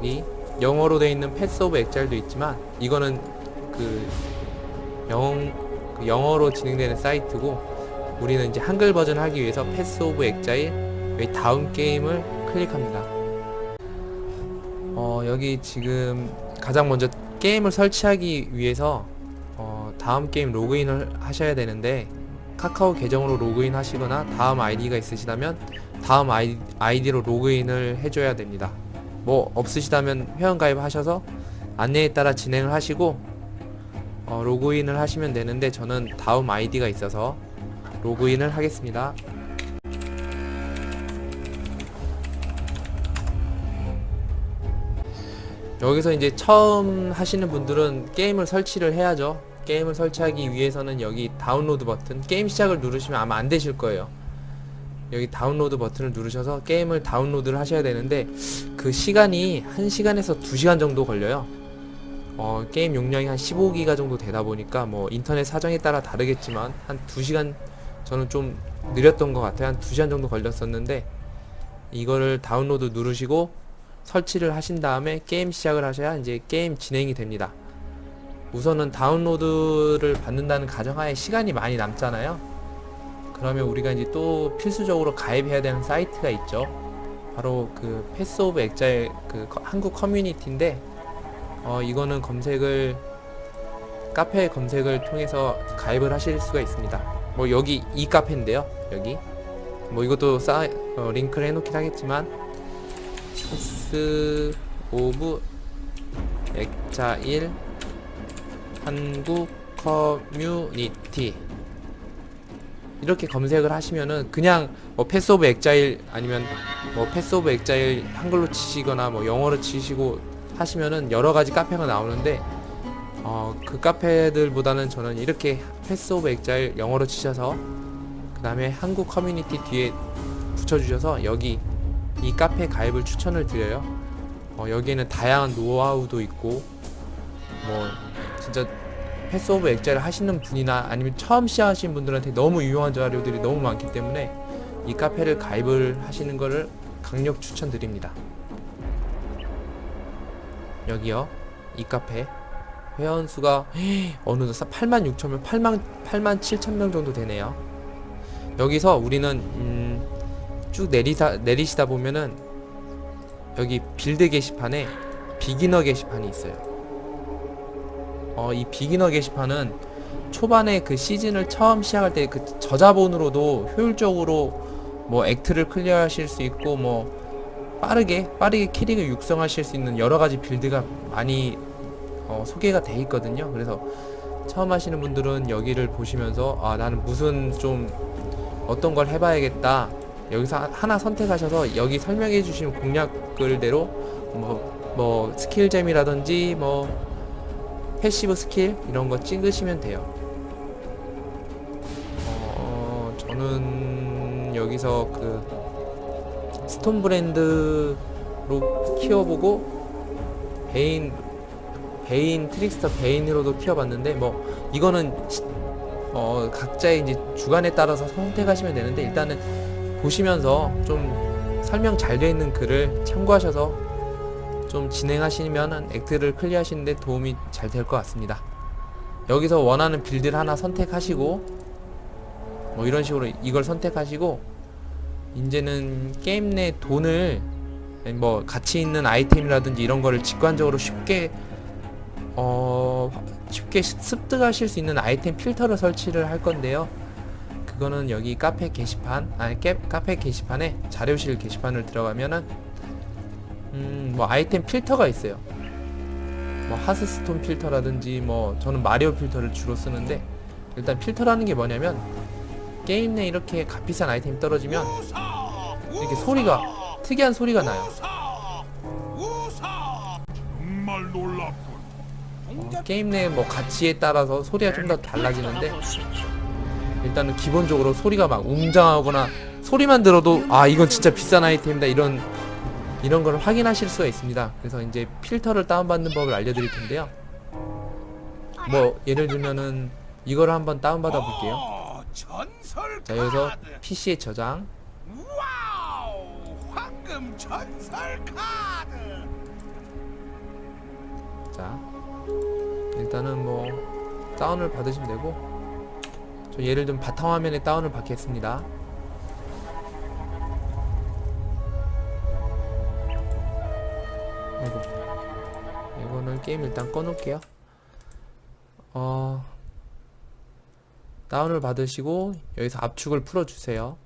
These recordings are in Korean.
여기 영어로 되어 있는 패스 오브 엑잘도 있지만 이거는 그 영, 그 영어로 진행되는 사이트고 우리는 이제 한글 버전 하기 위해서 패스 오브 여기 다음 게임을 클릭합니다. 어, 여기 지금 가장 먼저 게임을 설치하기 위해서 어, 다음 게임 로그인을 하셔야 되는데 카카오 계정으로 로그인 하시거나 다음 아이디가 있으시다면 다음 아이, 아이디로 로그인을 해줘야 됩니다. 뭐 없으시다면 회원가입 하셔서 안내에 따라 진행을 하시고 어, 로그인을 하시면 되는데 저는 다음 아이디가 있어서 로그인을 하겠습니다. 여기서 이제 처음 하시는 분들은 게임을 설치를 해야죠. 게임을 설치하기 위해서는 여기 다운로드 버튼, 게임 시작을 누르시면 아마 안 되실 거예요. 여기 다운로드 버튼을 누르셔서 게임을 다운로드를 하셔야 되는데 그 시간이 1시간에서 2시간 정도 걸려요. 어, 게임 용량이 한 15기가 정도 되다 보니까 뭐 인터넷 사정에 따라 다르겠지만 한 2시간 저는 좀 느렸던 것 같아요. 한 2시간 정도 걸렸었는데 이거를 다운로드 누르시고 설치를 하신 다음에 게임 시작을 하셔야 이제 게임 진행이 됩니다. 우선은 다운로드를 받는다는 가정하에 시간이 많이 남잖아요. 그러면 우리가 이제 또 필수적으로 가입해야 되는 사이트가 있죠. 바로 그 패스 오브 엑자의 그 커- 한국 커뮤니티인데 어 이거는 검색을 카페 검색을 통해서 가입을 하실 수가 있습니다. 뭐 여기 이 카페인데요. 여기 뭐 이것도 싸 어, 링크를 해놓긴 하겠지만 패스 오브 엑자일 한국 커뮤니티 이렇게 검색을 하시면은 그냥 뭐 패스 오브 엑자일 아니면 뭐 패스 오브 엑자일 한글로 치시거나 뭐 영어로 치시고 하시면은 여러 가지 카페가 나오는데 어 그 카페들보다는 저는 이렇게 패스 오브 엑자일 영어로 치셔서 그 다음에 한국 커뮤니티 뒤에 붙여주셔서 여기 이 카페 가입을 추천을 드려요. 어, 여기에는 다양한 노하우도 있고 뭐 진짜 패스 오브 엑자를 하시는 분이나 아니면 처음 시작하시는 분들한테 너무 유용한 자료들이 너무 많기 때문에 이 카페를 가입을 하시는 거를 강력 추천드립니다. 여기요. 이 카페 회원 수가 어느덧 8만 6천 명, 8만 8만 7천 명 정도 되네요. 여기서 우리는 음, 쭉 내리다 내리시다 보면은 여기 빌드 게시판에 비기너 게시판이 있어요. 어, 이 비기너 게시판은 초반에 그 시즌을 처음 시작할 때 그 저자본으로도 효율적으로 뭐 액트를 클리어하실 수 있고 뭐 빠르게 빠르게 캐릭을 육성하실 수 있는 여러 가지 빌드가 많이 어, 소개가 돼 있거든요. 그래서 처음 하시는 분들은 여기를 보시면서 아 나는 무슨 좀 어떤 걸 해봐야겠다. 여기서 하- 하나 선택하셔서 여기 설명해 주신 공략글대로 뭐, 뭐 스킬잼이라든지 뭐 패시브 스킬 이런 거 찍으시면 돼요. 어, 저는 여기서 그 스톤 브랜드로 키워보고 베인 베인 트릭스터 베인으로도 키워봤는데 뭐 이거는 시- 어, 각자의 이제 주관에 따라서 선택하시면 되는데 일단은 보시면서 좀 설명 잘 되어 있는 글을 참고하셔서 좀 진행하시면 액트를 클리어하시는데 도움이 잘 될 것 같습니다. 여기서 원하는 빌드를 하나 선택하시고 뭐 이런 식으로 이걸 선택하시고 이제는 게임 내 돈을 뭐 가치 있는 아이템이라든지 이런 거를 직관적으로 쉽게 어 쉽게 습득하실 수 있는 아이템 필터를 설치를 할 건데요. 그거는 여기 카페 게시판 아니 깨, 카페 게시판에 자료실 게시판을 들어가면은 음 뭐 아이템 필터가 있어요. 뭐 하스스톤 필터라든지 뭐 저는 마리오 필터를 주로 쓰는데 일단 필터라는 게 뭐냐면 게임 내 이렇게 값비싼 아이템이 떨어지면 이렇게 소리가 특이한 소리가 나요. 정말 놀랍군. 어, 게임 내 뭐 가치에 따라서 소리가 좀 더 달라지는데 일단은 기본적으로 소리가 막 웅장하거나 소리만 들어도 아 이건 진짜 비싼 아이템이다 이런 이런 걸 확인하실 수가 있습니다. 그래서 이제 필터를 다운받는 법을 알려드릴 텐데요. 뭐 예를 들면은 이거를 한번 다운받아 볼게요. 어, 자 여기서. PC에 저장. 자 일단은 뭐 다운을 받으시면 되고 저 예를 들면 바탕화면에 다운을 받겠습니다 이거 이거는 게임 일단 꺼놓을게요 어 다운을 받으시고 여기서 압축을 풀어주세요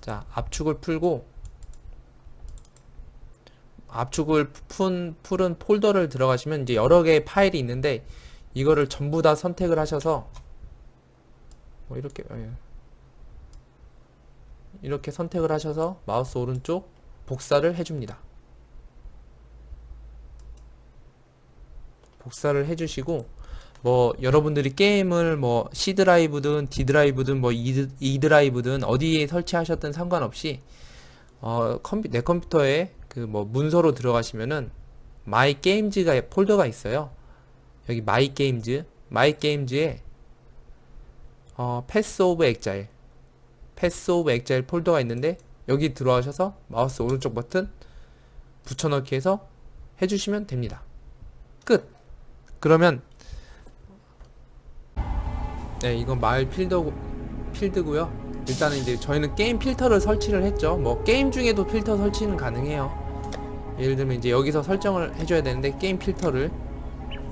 자 압축을 풀고 압축을 푼, 풀은 폴더를 들어가시면 이제 여러 개의 파일이 있는데 이거를 전부 다 선택을 하셔서 뭐 이렇게 예. 이렇게 선택을 하셔서 마우스 오른쪽 복사를 해줍니다. 복사를 해주시고 뭐 여러분들이 게임을 뭐 C 드라이브든 D 드라이브든 뭐 E, 드라이브든 어디에 설치하셨든 상관없이 어 컴퓨 내 컴퓨터에 그 뭐 문서로 들어가시면은 마이 게임즈가 폴더가 있어요. 여기 마이 게임즈 마이 게임즈에 어 패스 오브 엑자일 패스 오브 엑자일 폴더가 있는데 여기 들어가셔서 마우스 오른쪽 버튼 붙여넣기 해서 해주시면 됩니다. 끝. 그러면 네 이건 마을 필더 필드고요. 일단은 이제 저희는 게임 필터를 설치를 했죠. 뭐 게임 중에도 필터 설치는 가능해요. 예를 들면 이제 여기서 설정을 해줘야 되는데 게임 필터를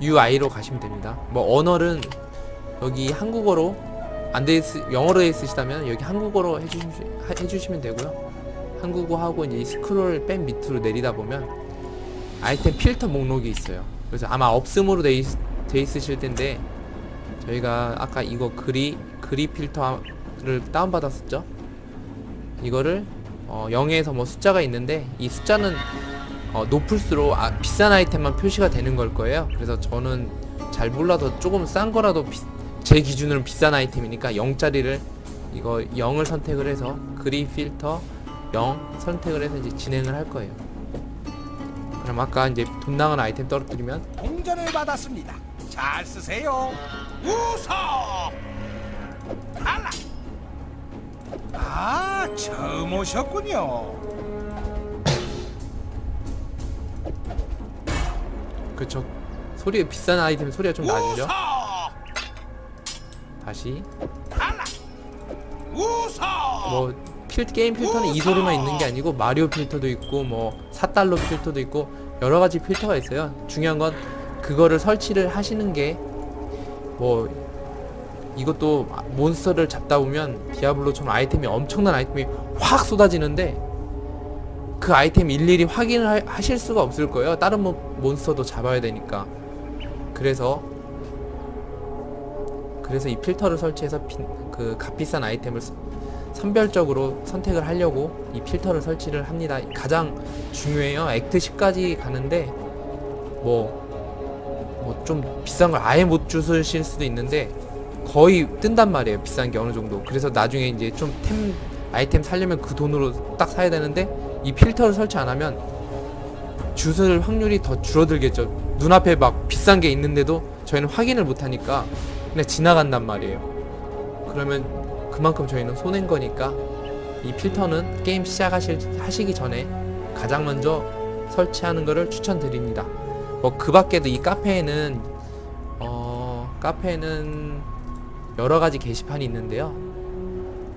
UI로 가시면 됩니다. 뭐 언어는 여기 한국어로 안돼 있 영어로 돼 있으시다면 여기 한국어로 해주시, 하- 해주시면 되고요. 한국어 하고 이제 이 스크롤 뺀 밑으로 내리다 보면 아이템 필터 목록이 있어요. 그래서 아마 없음으로 돼, 있, 돼 있으실 텐데 저희가 아까 이거 그리 그리 필터를 다운 받았었죠. 이거를 어, 0에서 뭐 숫자가 있는데 이 숫자는 어, 높을수록 아, 비싼 아이템만 표시가 되는 걸 거예요. 그래서 저는 잘 몰라도 조금 싼 거라도 비- 제 기준으로는 비싼 아이템이니까 0짜리를 이거 0을 선택을 해서 그리 필터 0 선택을 해서 이제 진행을 할 거예요. 그럼 아까 이제 돈 나간 아이템 떨어뜨리면 동전을 받았습니다. 잘 쓰세요. 우서 탈락. 아 처음 오셨군요. 그쵸 소리 비싼 아이템 소리가 좀 나죠. 다시 탈락. 우서 뭐 필, 게임 필터는 이 소리만 있는 게 아니고 마리오 필터도 있고 뭐 4달러 필터도 있고 여러 가지 필터가 있어요. 중요한 건 그거를 설치를 하시는 게 뭐 이것도 몬스터를 잡다 보면 디아블로처럼 아이템이 엄청난 아이템이 확 쏟아지는데 그 아이템 일일이 확인을 하- 하실 수가 없을 거예요. 다른 뭐 몬스터도 잡아야 되니까. 그래서 그래서 이 필터를 설치해서 비- 그 값비싼 아이템을 스- 선별적으로 선택을 하려고 이 필터를 설치를 합니다. 가장 중요해요. 액트 10까지 가는데 뭐뭐좀 비싼 걸 아예 못 주실 수도 있는데 거의 뜬단 말이에요. 비싼 게 어느 정도. 그래서 나중에 이제 좀 템 아이템 살려면 그 돈으로 딱 사야 되는데 이 필터를 설치 안 하면 주술 확률이 더 줄어들겠죠. 눈앞에 막 비싼 게 있는데도 저희는 확인을 못 하니까 그냥 지나간단 말이에요. 그러면 그만큼 저희는 손해인 거니까 이 필터는 게임 시작하실 하시기 전에 가장 먼저 설치하는 것을 추천드립니다. 뭐 그 밖에도 이 카페에는 어 카페에는 여러 가지 게시판이 있는데요.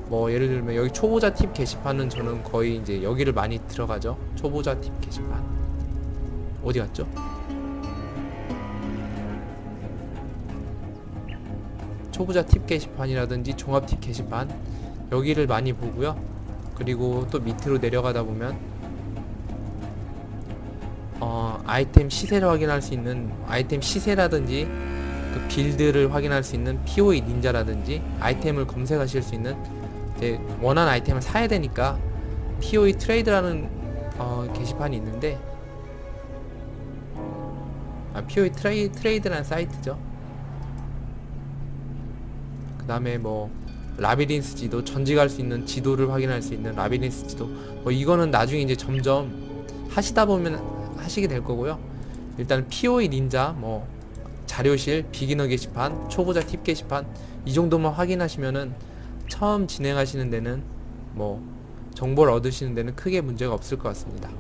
뭐 예를 들면 여기 초보자 팁 게시판은 저는 거의 이제 여기를 많이 들어가죠. 초보자 팁 게시판 어디 갔죠? 초보자 팁 게시판이라든지 종합 팁 게시판 여기를 많이 보고요. 그리고 또 밑으로 내려가다 보면 어, 아이템 시세를 확인할 수 있는 아이템 시세라든지 그 빌드를 확인할 수 있는 POE 닌자라든지 아이템을 검색하실 수 있는 이제 원하는 아이템을 사야 되니까 POE 트레이드라는 어, 게시판이 있는데 아, POE 트레이, 트레이드라는 사이트죠. 그 다음에 뭐 라비린스 지도 전직할 수 있는 지도를 확인할 수 있는 라비린스 지도 뭐 이거는 나중에 이제 점점 하시다 보면 하시게 될 거고요. 일단 POE 닌자 뭐 자료실 비기너 게시판 초보자 팁 게시판 이 정도만 확인하시면은 처음 진행하시는 데는 뭐 정보를 얻으시는 데는 크게 문제가 없을 것 같습니다.